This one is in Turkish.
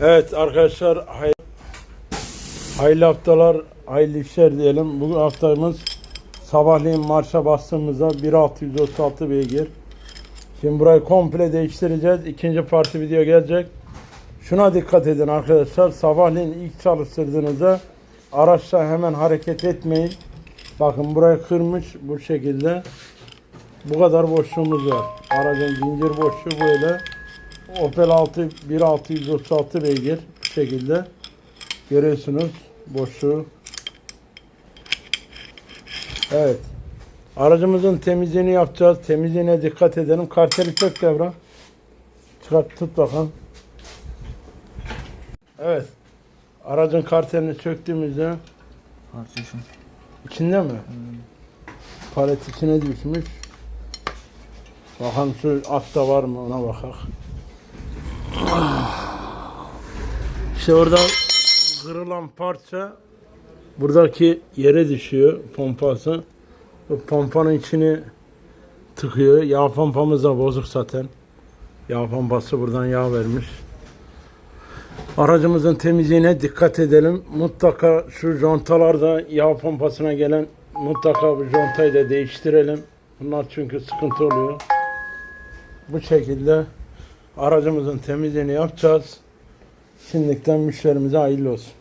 Evet arkadaşlar hay hayırlı haftalar, hayırlı işler diyelim. Bu haftamız sabahleyin marşa bastığımızda 1636 beygir. Şimdi burayı komple değiştireceğiz. İkinci parti video gelecek. Şuna dikkat edin arkadaşlar. Sabahleyin ilk çalıştırdığınızda araçla hemen hareket etmeyin. Bakın burayı kırmış bu şekilde. Bu kadar boşluğumuz var. Aracın zincir boşluğu böyle. Opel 6 1636 beygir bu şekilde. Görüyorsunuz boşluğu. Evet. Aracımızın temizliğini yapacağız. Temizliğine dikkat edelim. Karteli çök devran. Çıkart tut bakalım. Evet. Aracın kartelini söktüğümüzde Partition. içinde mi? Palet içine düşmüş. Bakalım şu altta var mı ona bakalım. İşte orada kırılan parça buradaki yere düşüyor pompası. Bu pompanın içini tıkıyor. Yağ pompamız da bozuk zaten. Yağ pompası buradan yağ vermiş. Aracımızın temizliğine dikkat edelim. Mutlaka şu contalarda yağ pompasına gelen mutlaka bu contayı da değiştirelim. Bunlar çünkü sıkıntı oluyor. Bu şekilde aracımızın temizliğini yapacağız. Şimdiden müşterimize hayırlı olsun.